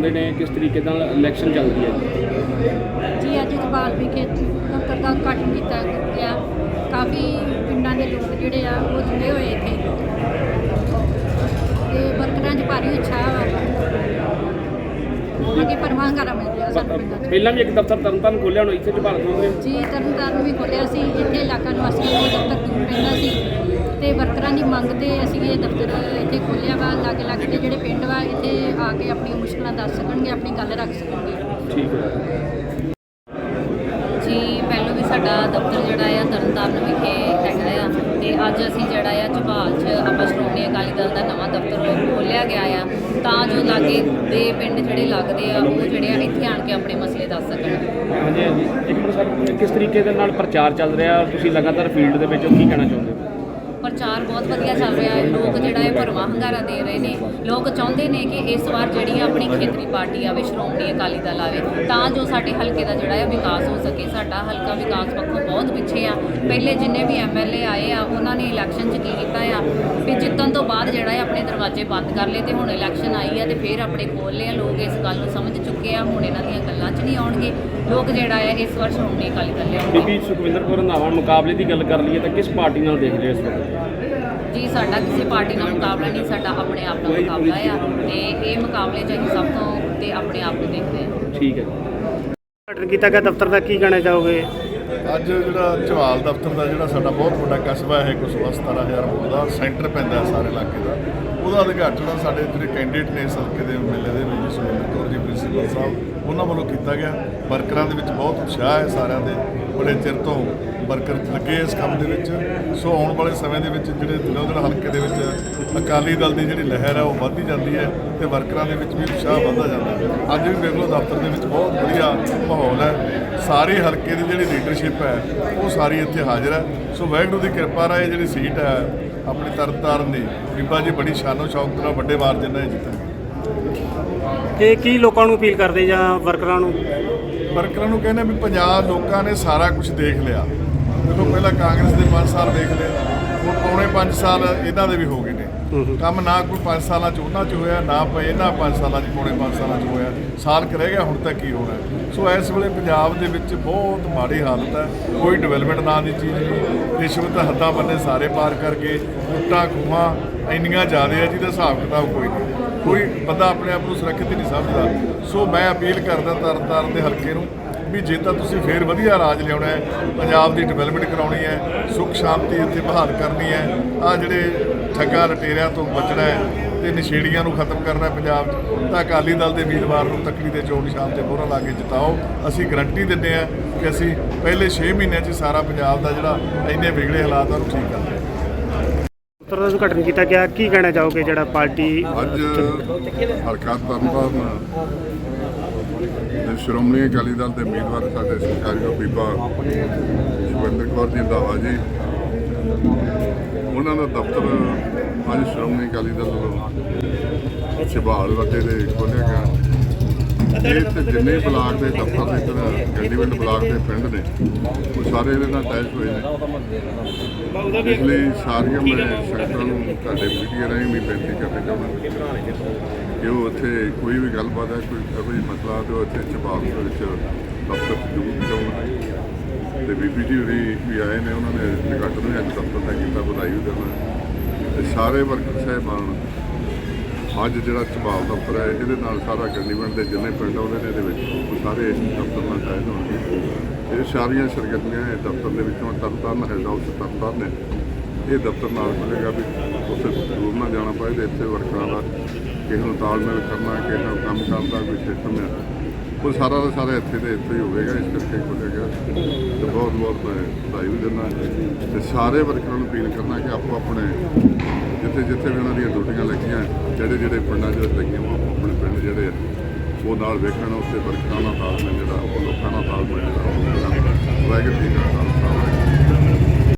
ਚਾਹੁੰਦੇ ਨੇ ਕਿਸ ਤਰੀਕੇ ਨਾਲ ਇਲੈਕਸ਼ਨ ਚੱਲ ਰਹੀ ਹੈ? ਜੀ ਅੱਜ ਇਕਬਾਲ ਵਿਖੇ ਦਫ਼ਤਰ ਦਾ ਉਦਘਾਟਨ ਕੀਤਾ ਗਿਆ। ਕਾਫੀ ਪਿੰਡਾਂ ਦੇ ਲੋਕ ਜਿਹੜੇ ਆ ਉਹ ਜੁੜੇ ਹੋਏ ਇੱਥੇ। ਤੇ ਵਰਕਰਾਂ 'ਚ ਭਾਰੀ ਉਤਸ਼ਾਹ ਵਾ। ਅੱਗੇ ਪਰਵਾਹਗਾਰਾ ਮਿਲ ਰਿਹਾ ਸਾਨੂੰ ਪਿੰਡਾਂ 'ਚ। ਪਹਿਲਾਂ ਵੀ ਇੱਕ ਦਫ਼ਤਰ ਤਰਨਤਾਰਨ ਖੋਲਿਆ ਹੁਣ ਇੱਥੇ ਹੋ? ਜੀ ਤਰਨਤਾਰਨ ਵੀ ਖੋਲ੍ਹਿਆ ਸੀ। ਇੱਥੇ ਇਲਾਕਾ ਨਿਵਾਸੀਆਂ ਨੂੰ ਦਫ਼ਤਰ ਦੂਰ ਪੈਂਦਾ ਸੀ ਤੇ ਵਰਕਰਾਂ ਦੀ ਮੰਗ ਤੇ ਅਸੀਂ ਇਹ ਦਫ਼ਤਰ ਇੱਥੇ ਖੋਲ੍ਹਿਆ ਵਾ ਲਾਗੇ ਲਾਗੇ ਦੇ ਜਿਹੜੇ ਪਿੰਡ ਵਾ ਇੱਥੇ ਆ ਕੇ ਆਪਣੀਆਂ ਮੁਸ਼ਕਲਾਂ ਦੱਸ ਸਕਣਗੇ ਆਪਣੀ ਗੱਲ ਰੱਖ ਸਕਣਗੇ। ਠੀਕ ਹੈ। ਜੀ ਪਹਿਲੋਂ ਵੀ ਸਾਡਾ ਦਫ਼ਤਰ ਜਿਹੜਾ ਆ ਤਰਨਤਾਰਨ ਵਿਖੇ ਹੈਗਾ ਆ ਤੇ ਅੱਜ ਅਸੀਂ ਜਿਹੜਾ ਆ ਝਬਾਲ 'ਚ ਆਪਾਂ ਸ਼੍ਰੋਮਣੀ ਅਕਾਲੀ ਦਲ ਦਾ ਨਵਾਂ ਦਫ਼ਤਰ ਖੋਲ੍ਹਿਆ ਗਿਆ ਆ ਤਾਂ ਜੋ ਲਾਗੇ ਦੇ ਪਿੰਡ ਜਿਹੜੇ ਲੱਗਦੇ ਆ ਉਹ ਜਿਹੜੇ ਆ ਇੱਥੇ ਆਣ ਕੇ ਆਪਣੇ ਮਸਲੇ ਦੱਸ ਸਕਣ। ਹਾਂਜੀ ਹਾਂਜੀ। ਇੱਕ ਮਿੰਟ ਸਰ ਕਿਸ ਤਰੀਕੇ ਦੇ ਨਾਲ ਪ੍ਰਚਾਰ ਚੱਲ ਰਿਹਾ? ਤੁਸੀਂ ਲਗਾਤਾਰ ਫੀਲਡ ਦੇ ਵਿੱਚ ਕੀ ਕਹਿਣਾ ਚਾਹੁੰਦੇ ਹੋ? ਪ੍ਰਚਾਰ ਬਹੁਤ ਵਧੀਆ ਚੱਲ ਰਿਹਾ ਹੈ। ਲੋਕ ਜਿਹੜਾ ਹੈ ਭਰਵਾਂ ਹੰਗਾਰਾ ਦੇ ਰਹੇ ਨੇ। ਲੋਕ ਚਾਹੁੰਦੇ ਨੇ ਕਿ ਇਸ ਵਾਰ ਜਿਹੜੀ ਆਪਣੀ ਖੇਤਰੀ ਪਾਰਟੀ ਆਵੇ ਸ਼੍ਰੋਮਣੀ ਅਕਾਲੀ ਦਲ ਆਵੇ, ਤਾਂ ਜੋ ਸਾਡੇ ਹਲਕੇ ਦਾ ਜਿਹੜਾ ਹੈ ਵਿਕਾਸ ਹੋ ਸਕੇ। ਸਾਡਾ ਹਲਕਾ ਵਿਕਾਸ ਪੱਖੋਂ ਬਹੁਤ ਪਿੱਛੇ ਆ। ਪਹਿਲੇ ਜਿੰਨੇ ਵੀ ਐਮਐਲਏ ਆਏ ਆ, ਉਹਨਾਂ ਨੇ ਇਲੈਕਸ਼ਨ 'ਚ ਕੀ ਕੀਤਾ ਆ? ਬਾਅਦ ਜਿਹੜਾ ਹੈ ਆਪਣੇ ਦਰਵਾਜ਼ੇ ਬੰਦ ਕਰ ਲਏ ਤੇ ਹੁਣ ਇਲੈਕਸ਼ਨ ਆਈ ਆ ਤੇ ਫਿਰ ਆਪਣੇ ਖੋਲ੍ਹ ਲਏ ਆ। ਲੋਕ ਇਸ ਗੱਲ ਨੂੰ ਸਮਝ ਚੁੱਕੇ ਆ ਹੁਣ ਇਹਨਾਂ ਦੀਆਂ ਗੱਲਾਂ 'ਚ ਨਹੀਂ ਆਉਣਗੇ। ਲੋਕ ਜਿਹੜਾ ਹੈ ਇਸ ਵਾਰ ਸ਼੍ਰੋਮਣੀ ਅਕਾਲੀ ਦਲ ਲਿਆਉਣਗੇ ਬੀਬੀ ਸੁਖਵਿੰਦਰ ਕੌਰ ਰੰਧਾਵਾ ਮੁਕਾਬਲੇ ਦੀ ਗੱਲ ਕਰ ਲਈਏ ਤਾਂ ਕਿਸ ਪਾਰਟੀ ਨਾਲ ਦੇਖ ਰਹੇ ਹੋ ਇਸ ਵਕਤ ਜੀ ਸਾਡਾ ਕਿਸੇ ਪਾਰਟੀ ਨਾਲ ਮੁਕਾਬਲਾ ਨਹੀਂ ਸਾਡਾ ਆਪਣੇ ਆਪ ਨਾਲ ਮੁਕਾਬਲਾ ਆ। ਤੇ ਇਹ ਮੁਕਾਬਲੇ 'ਚ ਅਸੀਂ ਸਭ ਤੋਂ ਤੇ ਆਪਣੇ ਆਪ ਨੂੰ ਦੇਖਦੇ ਹਾਂ। ਠੀਕ ਹੈ। ਉਦਘਾਟਨ ਕੀਤਾ ਗਿਆ ਦਫ਼ਤਰ ਦਾ ਕੀ ਕਹਿਣਾ ਚਾਹੋਗੇ? ਅੱਜ ਜਿਹੜਾ ਝਵਾਲ ਦਫ਼ਤਰ ਦਾ ਜਿਹੜਾ ਸਾਡਾ ਬਹੁਤ ਵੱਡਾ ਕਸਬਾ ਹੈ ਕੁਝ 17000 ਵੋਟ ਦਾ, ਸੈਂਟਰ ਪੈਂਦਾ ਸਾਰੇ ਇਲਾਕੇ ਦਾ। ਉਹਦਾ ਉਦਘਾਟਨ ਸਾਡੇ ਜਿਹੜੇ ਕੈਂਡੀਡੇਟ ਨੇ ਇਸ ਹਲਕੇ ਦੇ ਐਮਐਲਏ ਦੇ ਵਿੱਚ ਸੁਰਿੰਦਰ ਕੌਰ ਜੀ, ਪ੍ਰਿੰਸੀਪਲ ਸਾਹਿਬ, ਉਹਨਾਂ ਵੱਲੋਂ ਕੀਤਾ ਗਿਆ। ਵਰਕਰਾਂ ਦੇ ਵਿੱਚ ਬਹੁਤ ਉਤਸ਼ਾਹ ਹੈ ਸਾਰਿਆਂ ਦੇ, ਬੜੇ ਚਿਰ ਤੋਂ ਵਰਕਰ ਲੱਗੇ ਇਸ ਕੰਮ ਦੇ ਵਿੱਚ। ਸੋ ਆਉਣ ਵਾਲੇ ਸਮੇਂ ਦੇ ਵਿੱਚ ਜਿਹੜੇ ਦਿਨ ਹਲਕੇ ਦੇ ਵਿੱਚ ਅਕਾਲੀ ਦਲ ਦੀ ਜਿਹੜੀ ਲਹਿਰ ਹੈ ਉਹ ਵੱਧਦੀ ਜਾਂਦੀ ਹੈ ਤੇ ਵਰਕਰਾਂ ਦੇ ਵਿੱਚ ਵੀ ਉਤਸ਼ਾਹ ਵੱਧਦਾ ਜਾਂਦਾ ਹੈ। ਅੱਜ ਵੀ ਲਓ ਦਫ਼ਤਰ ਦੇ ਵਿੱਚ ਬਹੁਤ ਵਧੀਆ ਮਾਹੌਲ ਹੈ। ਸਾਰੇ ਹਲਕੇ ਦੀ ਜਿਹੜੀ ਲੀਡਰਸ਼ਿਪ ਹੈ ਉਹ ਸਾਰੀ ਇੱਥੇ ਹਾਜ਼ਰ ਹੈ। ਸੋ ਵਾਹਿਗੁਰੂ ਦੀ ਕਿਰਪਾ ਨਾਲ ਇਹ ਜਿਹੜੀ ਸੀਟ ਹੈ ਆਪਣੀ ਤਰਨਤਾਰਨ ਦੀ ਬੀਬਾ ਜੀ ਬੜੀ ਸ਼ਾਨੋ ਸ਼ੌਕਤ ਨਾਲ ਵੱਡੇ ਮਾਰਜਨ ਨਾਲ ਜਿੱਤੇ ਤੇ ਕੀ ਲੋਕਾਂ ਨੂੰ ਅਪੀਲ ਕਰਦੇ ਜਾਂ ਵਰਕਰਾਂ ਨੂੰ? ਵਰਕਰਾਂ ਨੂੰ ਕਹਿੰਦੇ ਵੀ ਪੰਜਾਬ ਲੋਕਾਂ ਨੇ ਸਾਰਾ ਕੁਝ ਦੇਖ ਲਿਆ। ਦੇਖੋ ਪਹਿਲਾਂ ਕਾਂਗਰਸ ਦੇ 5 ਸਾਲ ਦੇਖ ਲਏ ਹੁਣ ਪੌਣੇ 5 ਸਾਲ ਇਹਨਾਂ ਦੇ ਵੀ ਹੋ ਗਏ ਨੇ। ਕੰਮ ਨਾ ਕੋਈ 5 ਸਾਲਾਂ ਚ ਉਹਨਾਂ ਚ ਹੋਇਆ ਨਾ ਪਏ ਇਹਨਾਂ 5 ਸਾਲਾਂ ਚ ਪੌਣੇ 5 ਸਾਲਾਂ ਚ ਹੋਇਆ। ਸਾਲ ਕੁ ਰਹਿ ਗਿਆ ਹੁਣ ਤੱਕ ਕੀ ਹੋਣਾ। ਹੈ। ਸੋ ਇਸ ਵੇਲੇ ਪੰਜਾਬ ਦੇ ਵਿੱਚ ਬਹੁਤ ਮਾੜੀ ਹਾਲਤ ਹੈ। ਕੋਈ ਡਿਵੈਲਪਮੈਂਟ ਨਾਂ ਦੀ ਚੀਜ਼ ਨਹੀਂ। ਰਿਸ਼ਵਤ ਹੱਦਾਂ ਬੰਨੇ ਸਾਰੇ ਪਾਰ ਕਰਕੇ ਲੁੱਟਾਂ ਖੂਹਾਂ ਇੰਨੀਆਂ ਜ਼ਿਆਦਾ ਹੈ ਜਿਹਦਾ ਹਿਸਾਬ ਕਿਤਾਬ ਕੋਈ ਨਹੀਂ। ਕੋਈ ਬੰਦਾ ਆਪਣੇ ਆਪ ਨੂੰ ਸੁਰੱਖਿਅਤ ਨਹੀਂ ਸਮਝਦਾ। ਸੋ ਮੈਂ ਅਪੀਲ ਕਰਦਾ ਤਰਨਤਾਰਨ ਦੇ ਹਲਕੇ ਨੂੰ ਵੀ ਜੇ ਤਾਂ ਤੁਸੀਂ ਫੇਰ ਵਧੀਆ ਰਾਜ ਲਿਆਉਣਾ ਹੈ ਪੰਜਾਬ ਦੀ ਡਿਵੈਲਪਮੈਂਟ ਕਰਾਉਣੀ ਹੈ ਸੁੱਖ ਸ਼ਾਂਤੀ ਇੱਥੇ ਬਹਾਲ ਕਰਨੀ ਹੈ ਆ ਜਿਹੜੇ ਠੱਗਾ ਲਟੇਰਿਆਂ ਤੋਂ ਬਚਣਾ ਹੈ ਤੇ ਨਸ਼ੇੜੀਆਂ ਨੂੰ ਖਤਮ ਕਰਨਾ ਹੈ ਪੰਜਾਬ 'ਚ ਤਾਂ ਅਕਾਲੀ ਦਲ ਦੇ ਉਮੀਦਵਾਰ ਨੂੰ ਤੱਕੜੀ ਦੇ ਚੋਣ ਨਿਸ਼ਾਨ ਤੇ ਮੋਹਰਾਂ ਲਾ ਕੇ ਜਿਤਾਓ। ਅਸੀਂ ਗਰੰਟੀ ਦਿੰਦੇ ਹਾਂ ਕਿ ਅਸੀਂ ਪਹਿਲੇ 6 ਮਹੀਨਿਆਂ 'ਚ ਸਾਰਾ ਪੰਜਾਬ ਦਾ ਜਿਹੜਾ ਇੰਨੇ ਵਿਗੜੇ ਹਾਲਾਤ ਆ ਉਹਨੂੰ ਠੀਕ ਕਰ ਦਿਆਂਗੇ ਦਫ਼ਤਰ ਦਾ ਉਦਘਾਟਨ ਕੀਤਾ ਗਿਆ। ਕੀ ਕਹਿਣਾ ਚਾਹੋਗੇ ਜਿਹੜਾ ਪਾਰਟੀ ਅੱਜ ਹਲਕਾ ਤਰਨਤਾਰਨ ਦੇ ਸ਼੍ਰੋਮਣੀ ਅਕਾਲੀ ਦਲ ਦੇ ਉਮੀਦਵਾਰ ਸਾਡੇ ਸਰਕਾਰੀ ਬੀਬਾ ਸੁਖਵਿੰਦਰ ਕੌਰ ਜੀ ਰੰਧਾਵਾ ਜੀ। ਉਹਨਾਂ ਦਾ ਦਫ਼ਤਰ ਅੱਜ ਸ਼੍ਰੋਮਣੀ ਅਕਾਲੀ ਦਲ ਵੱਲੋਂ ਛਬਾਲ ਵੱਡੇ ਦੇ ਖੋਲ੍ਹਿਆ ਗਿਆ। ਇਹ ਤੇ ਜਿੰਨੇ ਬਲਾਕ ਦੇ ਦਫ਼ਤਰ ਨੇ ਇੱਧਰ ਗੰਡੀਵਿੰਡ ਬਲਾਕ ਦੇ ਪਿੰਡ ਨੇ, ਉਹ ਸਾਰੇ ਇਹਦੇ ਨਾਲ ਅਟੈਚ ਹੋਏ ਨੇ। ਇਸ ਲਈ ਸਾਰੀਆਂ ਮੈਂ ਸੰਗਤਾਂ ਨੂੰ ਤੁਹਾਡੇ ਮੀਡੀਆ ਰਾਹੀਂ ਵੀ ਬੇਨਤੀ ਕਰਨੀ ਚਾਹੁੰਦਾ ਕਿ ਉਹ ਉੱਥੇ ਕੋਈ ਵੀ ਗੱਲਬਾਤ ਹੈ, ਕੋਈ ਕੋਈ ਮਸਲਾ ਤੇ ਉਹ ਇੱਥੇ ਜਵਾਬ ਦੇ ਵਿੱਚ ਦਫ਼ਤਰ 'ਚ ਜ਼ਰੂਰ ਚਾਹੁੰਦਾ ਤੇ ਬੀਬੀ ਜੀ ਹੋਰੀ ਵੀ ਆਏ ਨੇ, ਉਹਨਾਂ ਨੇ ਨਿਕਟ ਨੂੰ ਅੱਜ ਦਫ਼ਤਰ ਦਾ ਕੀਤਾ, ਵਧਾਈ ਵੀ ਦੇਣਾ। ਸਾਰੇ ਵਰਕਰ ਸਾਹਿਬਾਨ ਅੱਜ ਜਿਹੜਾ ਚਬਾਲ ਦਫ਼ਤਰ ਹੈ, ਇਹਦੇ ਨਾਲ ਸਾਰਾ ਗੰਡੀਵਿੰਡ ਦੇ ਜਿੰਨੇ ਪਿੰਡ ਆਉਂਦੇ ਨੇ ਇਹਦੇ ਵਿੱਚ ਉਹ ਸਾਰੇ ਦਫ਼ਤਰ ਨਾਲ ਸ਼ਾਇਦ ਹੋਣਗੇ। ਇਹ ਸਾਰੀਆਂ ਸਰਗਰਮੀਆਂ ਇਹ ਦਫ਼ਤਰ ਦੇ ਵਿੱਚੋਂ ਤਰਨਤਾਰਨ ਹੈਡ ਹਾਊਸ ਤਰਨਤਾਰਨ ਨੇ। ਇਹ ਦਫ਼ਤਰ ਨਾਲ ਖੁੱਲ੍ਹੇਗਾ ਵੀ ਉੱਥੇ ਦੂਰ ਨਾ ਜਾਣਾ ਪਏ ਤੇ ਇੱਥੇ ਵਰਕਰਾਂ ਦਾ ਕਿਸੇ ਨੂੰ ਤਾਲਮੇਲ ਕਰਨਾ, ਕਿਸੇ ਨਾਲ ਕੰਮ ਕਰਨ ਕੋਈ ਸਿਸਟਮ ਹੈ ਉਹ ਸਾਰਾ ਦਾ ਸਾਰਾ ਇੱਥੇ ਤੇ ਇੱਥੇ ਹੀ ਹੋਵੇਗਾ ਇਸ ਕਰਕੇ ਖੁੱਲ੍ਹੇਗਾ ਤੇ ਬਹੁਤ ਬਹੁਤ ਮੈਂ ਵਧਾਈ ਵੀ ਦਿੰਦਾ ਤੇ ਸਾਰੇ ਵਰਕਰਾਂ ਨੂੰ ਅਪੀਲ ਕਰਨਾ ਕਿ ਆਪੋ ਆਪਣੇ ਜਿੱਥੇ ਜਿੱਥੇ ਵੀ ਉਹਨਾਂ ਦੀਆਂ ਡਿਊਟੀਆਂ ਲੱਗੀਆਂ ਜਿਹੜੇ ਜਿਹੜੇ ਪਿੰਡਾਂ 'ਚ ਲੱਗੀਆਂ ਉਹ ਆਪਣੇ ਪਿੰਡ ਜਿਹੜੇ ਆ, ਉਹ ਨਾਲ ਵੇਖਣ ਉੱਥੇ ਵਰਕਰਾਂ ਨਾਲ ਤਾਲਮੇਲ ਜਿਹੜਾ ਉਹ ਲੋਕਾਂ ਨਾਲ ਤਾਲਮੇਲ ਜਿਹੜਾ ਉਹ ਕਰਨ। ਵਾਹਿਗੁਰੂ ਜੀ ਦਾ ਖਾਲਸਾ